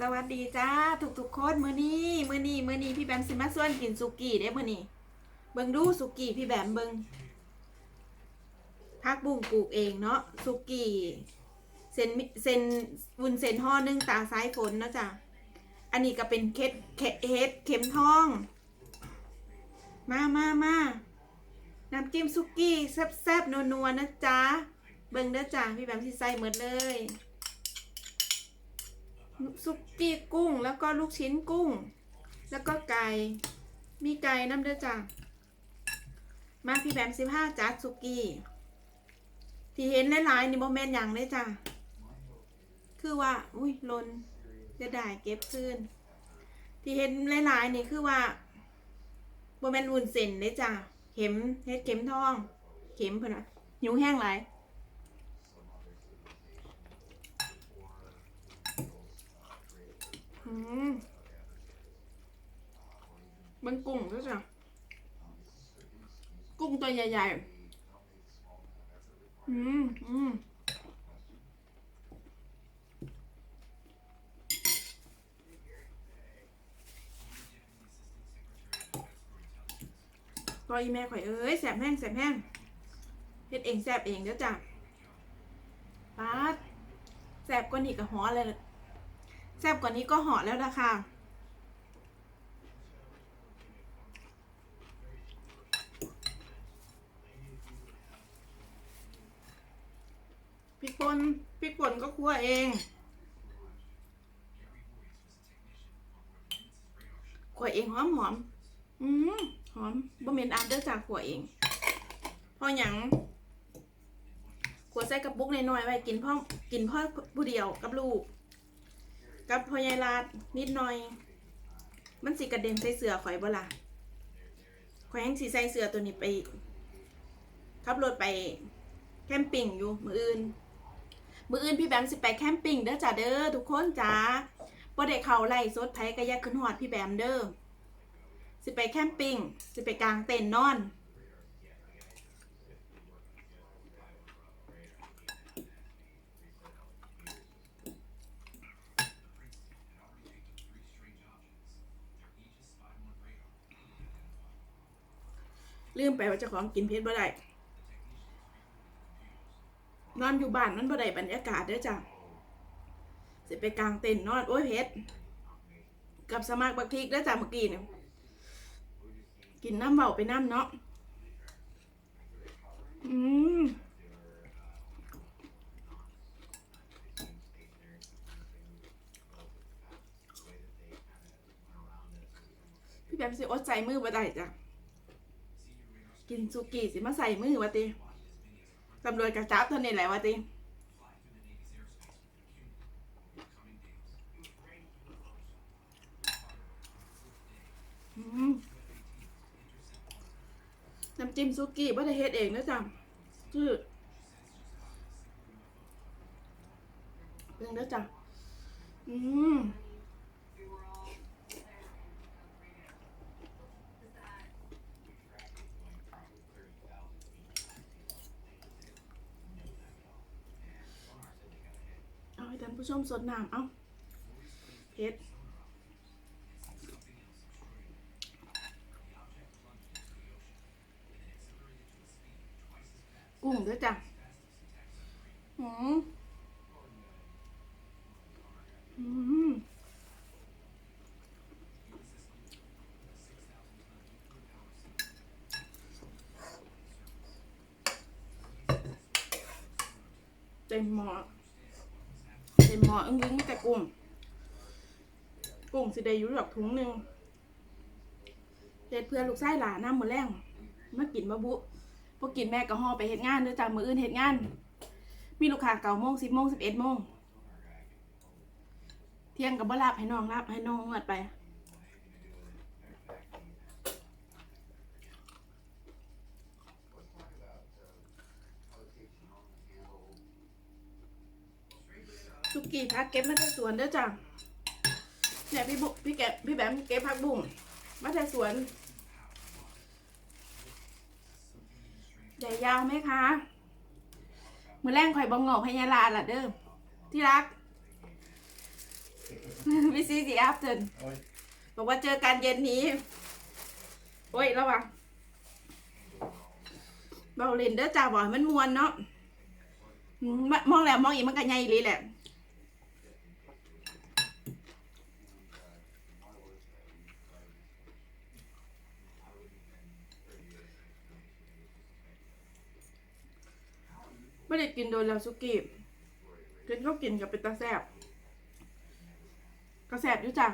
สวัสดีจ้าทุกทุกคนมือนี้มือนี้มือนี้พี่แบมสิมาส่วนกินสุกี้เด้มือนี้เบิงดูสุกี้พี่แบมเบิงพักบุ้งปลูกเองเนาะสุกี้เส้นเส้นวุ้นเส้นห่อนึ่งตาซ้ายฝนเนาะจ้ะอันนี้ก็เป็นเคสเคเฮ็ดเข็มทอง มามามาน้ำจิ้มสุกี้แซ่บๆนัวๆนะจ๊ะเบิงเด้อจ้ะพี่แบมสิใส่หมดเลย ซุปกี้กุ้ง แล้วก็ลูกชิ้นกุ้ง แล้วก็ไก่ มีไก่น้ำเด้อจ้ะ มาพี่แบมสิบห้าจัดสุกี้ ที่เห็นหลายๆนี่โมเมนอย่างเลยจ้ะ คือว่า อุ้ยลนจะได้เก็บคืนที่เห็นหลายๆนี่คือว่าโมเมนอุ่นเส้นเลยจ้ะ เข็มเฮ็ดเข็มทอง เข็มเพิ่นหิวแห้งหลาย อืมมันกุ้งด้วยจ้ะกุ้งตัวใหญ่ๆ อืมอืมก็อีแม่ข่อยเอ้ยแสบแห้งแสบแห้งเฮ็ดเองแสบเองเด้อจ้ะป๊าแสบกว่านี้ก็หอเลย ซ่บกว่านี้ก็หาะแล้วนะคะพริกป่นพริกป่นก็คั่วเองคั่วเองหอมหอมอืมหอมบะเมนอาร์เดอร์จากคั่วเองพออย่างขัวใส่กระปุกน้อยๆไว้กินพ่อกินพ่อผู้เดียวกับลูก กับพอยายลาดนิดหน่อย มันสิกระเด็นใส่เสือข่อยบ่ล่ะข่อยยังสิใส่เสือตัวนี้ไปขับรถไปแคมปิ้งอยู่มืออื่น มืออื่นพี่แบมสิไปแคมปิ้งเด้อจ้าเด้อทุกคนจ้าบ่ได้เข้าไล่สดไผก็อยาขึ้นฮอดพี่แบมเด้อสิไปแคมปิ้งสิไปกลางเต็นท์นอน ลืมไปว่าเจ้าของกินเพชรบ่ได้นอนอยู่บ้านมันบ่ได้บรรยากาศเด้อจ้ะสิไปกลางเต็นท์นอนโอ้ยเพชรกับสมากบักพริกเด้อจ้ะเมื่อกี้เนี่ยกินน้ำเบาไปน้ำเนาะอืมพี่แบบสิอดใจมือบ่ได้จ้ะ กินสุกี้สิมาใส่มือวะติตำรวจกระจับเท่านี้แหละวะติน้ำจิ้มสุกี้บ่ได้เฮ็ดเองนะจ๊ะชื่อเป็นนะจ๊ะอืม เอาให้ ท่านผู้ชมสดน้ำเอาเผ็ดกุ้งด้วยจ้ะอืมอืมเต็มหม้อ ต็มหม้ออึ้งๆแต่กุ้งกุ้งสิได้อยู่ดอกถุงหนึ่งเฮ็ดเพื่อลูกไส้หลานน้ำมือแรงมากินมะบุพวกกินแม่ก็ห่อไปเฮ็ดงานด้วยจากมืออื่นเฮ็ดงาน มีลูกค้าเก่าโมงสิบโมงสิบเอ็ดโมงเที่ยงกับบ่ลาบให้น้องลาบให้น้องงวดไป สุ กี้พักเก็บมาจากสวนเด้อจ้ะเนี่ยพี่บุพี่แกพี่แบมเก็บผักบุ้งมาจากสวนใหญ่ยาวไหมคะมือแรงข่อยบองงอกพญาลาล่ะเด้อที่รักวิซีซีอัพเดินบอกว่าเจอกันเย็นนี้ โอ้ยระวังเบาเล่นเด้อจ้าบ่อยมันมวนเนาะมองแล้วมองอีกมันก็ใหญ่อีหลีแหละ ไม่ได้กินโดนแล้วสุกี้กินก็กินกับเป็นตาแซบกระแซบอยู่จ้ะ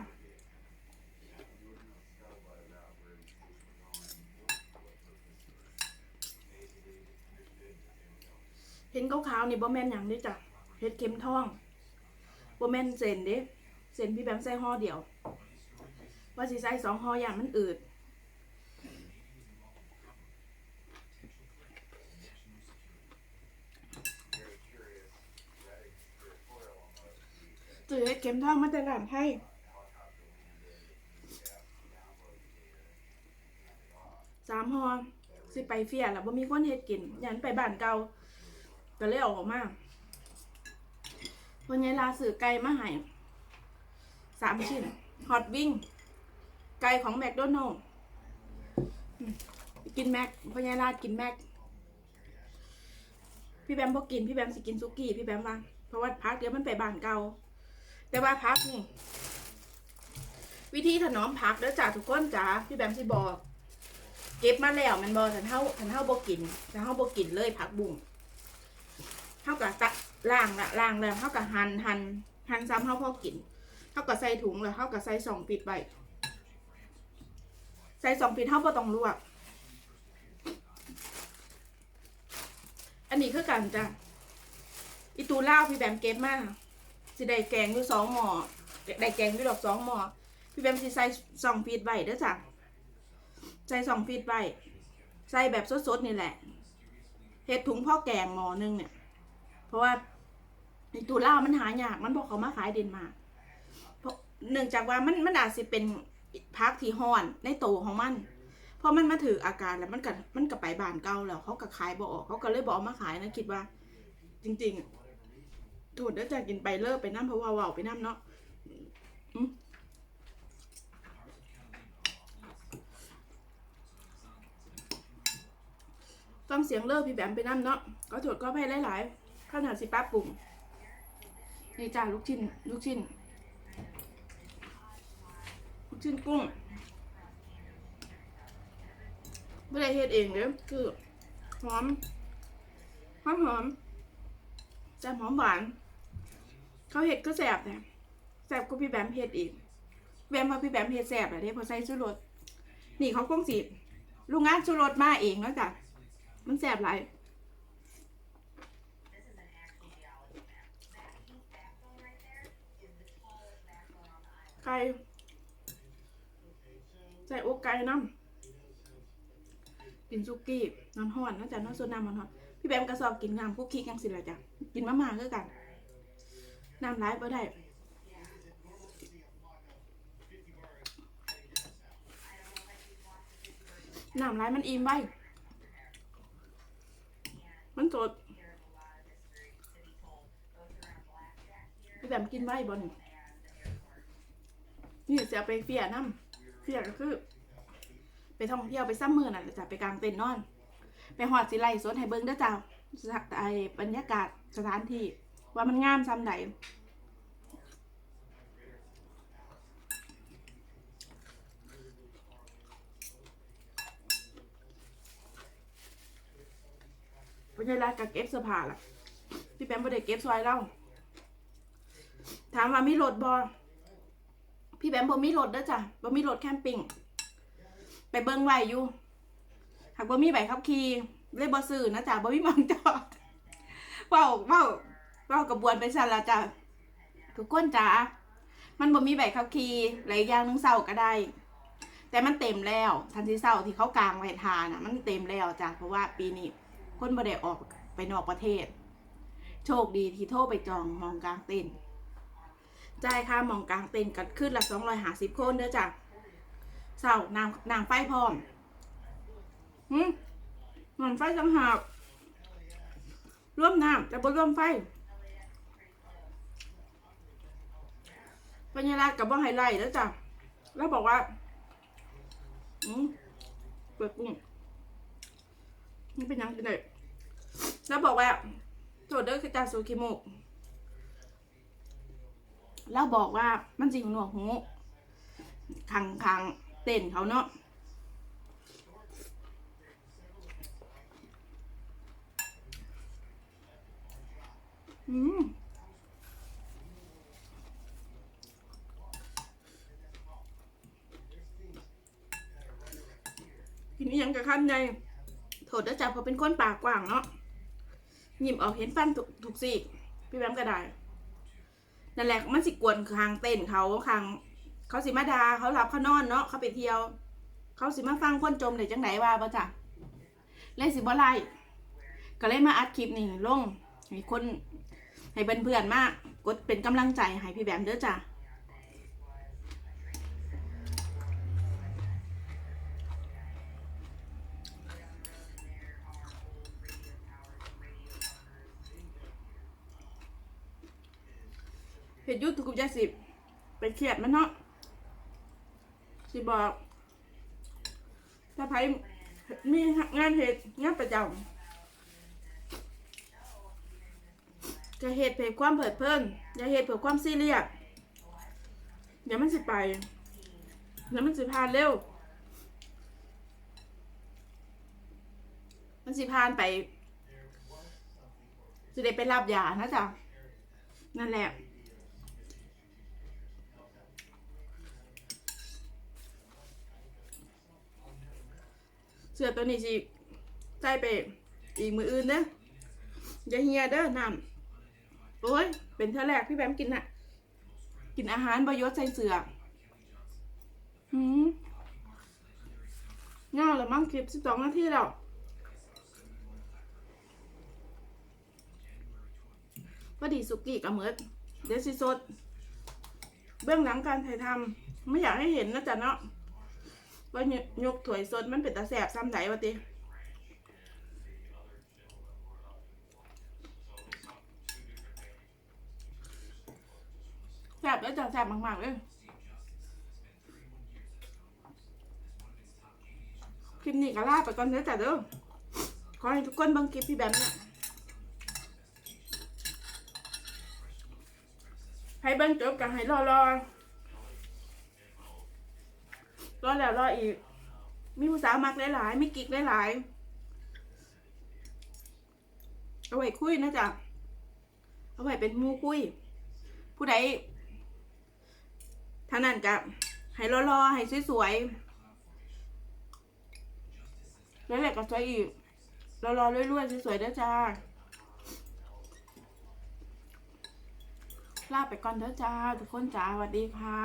เห็นขาวๆนี่บ่แม่นหยังเด้จ้ะเห็ดเข็มทองบ่แม่นเส้นเด้เส้นพี่แบมใส่ห่อเดียว ว่าสิใส่สองห่ออย่างมันอืด ซื้อเห็ดเข็มทองมาแต่ร้านไทยสามห่อสิไปเฟียแล้วบ่มีคนเฮ็ดกินยันไปบ้านเก่าก็เลยอออกมาวันนี้ลาสื่อไก่มาให้สามชิ้นฮอตวิ่ง ไก่ของแมคโดนัลด์กินแม็กพญาลาดกินแม็ก พี่แบมบอกกิน พี่แบมสิกินซุกี้ พี่แบมว่า เพราะว่าพักเดี๋ยวมันไปบ้านเก่า แต่ว่าพักนี่ วิธีถนอมพักเด้อจ้าทุกคนจ้าพี่แบมสิบอก เก็บมาแล้วมันบอถันเท่าถันเท่าบกินถันเท่าบกินเลยผักบุ้งเท่ากับตะล่างละล่างแล้วเท่ากับหันหันหันซ้ำเท่าพอกินเท่ากับใส่ถุงแล้วเท่ากับใส่สองปิดไว้ใส่สองปิดเท่าบ่ต้องลวก อันนี้คือกันจ้ะอีตูล่าพี่แบมเก็บมา สิได้แกงอยู่สองหม้อได้แกงอยู่ดอกสองหม้อพี่แบมสิใส่สองฟีดไว้เด้อจ้ะใส่สองฟีดไว้ใส่แบบสดๆนี่แหละเฮ็ดถุงพ่อแกงหม้อหนึงเนี่ย เพราะว่าอีตูล่ามันหายากมันบอกเขามาขายเดนมาร์กเพราะเนื่องจากว่ามันมันอาจสิเป็นพักที่ห้อนในโตของมันพอมันมาถืออาการแล้วมันก็มันก็ไปบานเก่าแล้วเขาก็ขายบ่ออกเขาก็เลยบอกมาขายนะคิดว่า จริง ๆ ถูดแล้วจะกินไปเลิกไปน้ำเพราะว่าว่าไปน้ำเนาะฟังเสียงเลิกพี่แบมไปน้ำเนาะก็ถูดก็ให้หลายๆข้าวหนาสิป้าปุ่มนี่จ้าลูกชิ้นลูกชิ้นลูกชิ้นกุ้งไม่ได้เฮ็ดเองเด้อคือหอมหอมหอมแซ่หอมหวาน เขาเฮ็ดก็แซ่บนี่แซ่บก็พี่แบมเฮ็ดอีก แบมว่าพี่แบมเฮ็ดแซ่บอะเด้พอใส่ชูรสนี่เขาคงสิลุงงานชูรสมาเองแล้วจ้ะมันแซ่บหลายไก่ใส่อกไก่น้ำกินซุกี้น้ำห้อนนะจ๊ะน้ำโซน้ำมันฮ้อนพี่แบมกระสอบกินน้ำคุกกี้กังสิละจ้ะกินมะม่าคือกัน น้ำร้ายบ่ได้น้ำร้ายมันอิ่มไว้ มันสดพี่แบมกินไว้บ่นนี่จะไปเฟียน้ำเฟียก็คือ ไปท่องเที่ยวไปซ้ำมือน่ะจะไปกลางเต็นท์นอน ไปหอดสิไลสดให้เบิ้งเด้อจ้าไอ้บรรยากาศสถานที่ ว่ามันงามซ้ำใดพญาลากับเก็บเสื้อผ้าล่ะพี่แปมบ่ได้เก็บซอยเล่าถามว่ามีรถบอพี่แปมบ่มีรถเด้อจ้ะบ่มีรถแคมปิ้งไปเบิ้งไว้อยู่หากบ่มีใบขับขี่เลยบ่ซื้อนะจ๊ะบ่มีมองจอดเว้าเว้าเว้ากระบวนไปซั่นละจ้ะทุกคนจ้ะมันบ่มีใบขับขี่หลายอย่างนึงเศร้าก็ได้ แต่มันเต็มแล้วทันทีเศร้าที่เขากลางไว้ทาน่ะมันเต็มแล้วจ้ะเพราะว่าปีนี้คนบ่ได้ออกไปนอกประเทศ โชคดีที่โทรไปจองหมองกลางเต็นจ่ายค่าหมองกลางเต็นกันขึ้นละ250คนเด้อจ้ะเศร้านางนางไฟพร้อมหืมนางไฟสังหากร่วมน้ำแต่บ่ร่วมไฟ ปัญญาลาดกับว่าไฮไลท์แล้วจ้ะ แล้วบอกว่าอืมเปิดกุ้งนี่เป็นยังไงเลยแล้วบอกว่าโทษเด้อคือจ่าสูคิโมกแล้วบอกว่ามันจริงหนวกหูขังขังเต้นเขาเนาะอืม กินอีหยังกับข้ามในโถดจ้ะเพราะเป็นคนปากกว้างเนาะหยิบออกเห็นฟันถูกสิพี่แบมก็ได้นั่นแหละมันสิกวนคางเต้นเขาคางเขาสิมาดาเขาหลับเขานอนเนาะเขาไปเที่ยว เขาสิมาฟังคนจมเลยจังไหนว่าบ่จ้ะเลยสิบ่ไล่ก็เลยมาอัดคลิปนี่ลงให้คนให้เพื่อนๆมากกดเป็นกำลังใจให้พี่แบมเด้อจ้ะ เห็ดยุทธกุบยาสิบไปเครียดมันเนาะสิบอก ถ้าไผมีงานเหตุงานประจำจะเหตุเพื่อความเผิดเพลินอย่าเหตุเพื่อความซีเรียสเดี๋ยวมันสิไป เดี๋ยวมันสิพานเร็ว มันสิพานไปสิได้ไปรับยานะจ๊ะนั่นแหละ สือตัวนี้สิใส่ไปอีกมืออื่นเด้ออย่าเฮียเด้อน้ำโอ้ย เป็นเท่าแรกพี่แบมกินน่ะ กินอาหารประโยชน์ใส่เสือหืมเงาแล้วมั้งคลิปสิบสองนาทีแล้วพอดีสุกี้กับเมิดเดี๋ยวสิสดเบื้องหลังการถ่ายทำไม่อยากให้เห็นนะจ๊ะเนาะ ว่ายกถ้วยสดมันเป็นตาแสบซ้ำไหนวะติแสบแล้วจะแสบมากๆเลยคลิปนี้ก็ลาไปก่อนเด้อจ้ะเด้อขอให้ทุกคนบังคลิปพี่แบมเนี่ยให้เบิ่งจบกันให้รอรอ รอแล้วรออีก มีผู้สาวมักหลายๆมีกิ๊กหลายๆเอาไว้คุยนะจ๊ะเอาไว้เป็นมูคุย ผู้ใดท่านั้นกับให้รอๆให้สวยๆแล้วแหละก็สวยอีกรอๆรวยๆสวยๆเด้อจ้าลาไปก่อนเด้อจ้า ทุกคนจ้าสวัสดีค่ะ